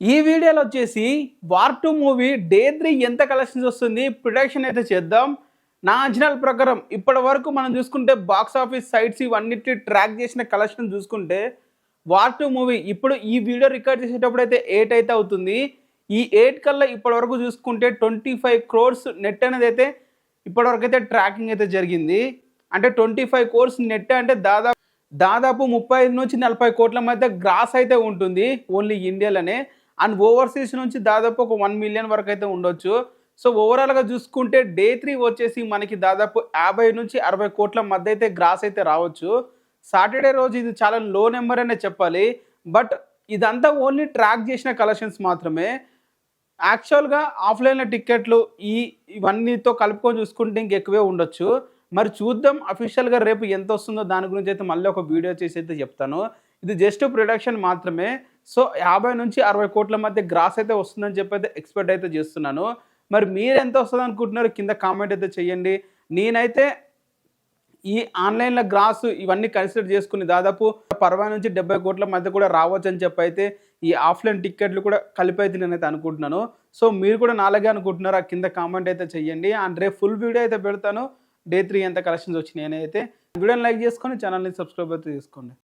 ఈ వీడియోలో వచ్చేసి war two movie day three ఎంత కలెక్షన్స్ వస్తుంది? ప్రొడక్షన్ అయితే చేద్దాం. నా అంచనాల ప్రకారం ఇప్పటి వరకు మనం చూసుకుంటే బాక్స్ ఆఫీస్ సైట్స్ ఇవన్నిటి ట్రాక్ చేసిన కలెక్షన్ చూసుకుంటే వార్ టూ మూవీ ఇప్పుడు ఈ వీడియో రికార్డ్ చేసేటప్పుడు అయితే ఎయిట్ అయితే అవుతుంది. ఈ ఎయిట్ కల్లా ఇప్పటి వరకు చూసుకుంటే ట్వంటీ ఫైవ్ క్రోర్స్ నెట్ అనేది అయితే ఇప్పటివరకు అయితే ట్రాకింగ్ అయితే జరిగింది. అంటే ట్వంటీ ఫైవ్ కోర్స్ నెట్ అంటే దాదాపు దాదాపు ముప్పై ఐదు నుంచి నలభై కోట్ల మధ్య గ్రాస్ అయితే ఉంటుంది. ఓన్లీ ఇండియాలోనే అండ్ ఓవర్సీస్ నుంచి దాదాపు ఒక వన్ మిలియన్ వరకు అయితే ఉండొచ్చు. సో ఓవరాల్గా చూసుకుంటే డే త్రీ వచ్చేసి మనకి దాదాపు యాభై నుంచి అరవై కోట్ల మధ్య అయితే గ్రాస్ అయితే రావచ్చు. సాటర్డే రోజు ఇది చాలా లో నెంబర్ అనే చెప్పాలి. బట్ ఇదంతా ఓన్లీ ట్రాక్ చేసిన కలెక్షన్స్ మాత్రమే. యాక్చువల్గా ఆఫ్లైన్లో టిక్కెట్లు ఈ ఇవన్నీతో కలుపుకొని చూసుకుంటే ఇంకెక్కువే ఉండొచ్చు. మరి చూద్దాం అఫీషియల్గా రేపు ఎంత వస్తుందో దాని గురించి అయితే మళ్ళీ ఒక వీడియో చేసి అయితే చెప్తాను. ఇది జస్ట్ ప్రొడక్షన్ మాత్రమే. సో యాభై నుంచి అరవై కోట్ల మధ్య గ్రాస్ అయితే వస్తుందని చెప్పి అయితే ఎక్స్పెక్ట్ అయితే చేస్తున్నాను. మరి మీరు ఎంత వస్తుంది అనుకుంటున్నారు కింద కామెంట్ అయితే చేయండి. నేనైతే ఈ ఆన్లైన్లో గ్రాస్ ఇవన్నీ కన్సిడర్ చేసుకుని దాదాపు అరవై నుంచి డెబ్బై కోట్ల మధ్య కూడా రావచ్చు అని చెప్పి అయితే ఈ ఆఫ్లైన్ టికెట్లు కూడా కలిపి అయితే నేనైతే అనుకుంటున్నాను. సో మీరు కూడా నాలాగే అనుకుంటున్నారు? ఆ కింద కామెంట్ అయితే చెయ్యండి అండ్ రేపు ఫుల్ వీడియో అయితే పెడతాను. డే త్రీ ఎంత కలెక్షన్స్ వచ్చినాయి అయితే వీడియోని లైక్ చేసుకొని ఛానల్ని సబ్స్క్రైబ్ అయితే చేసుకోండి.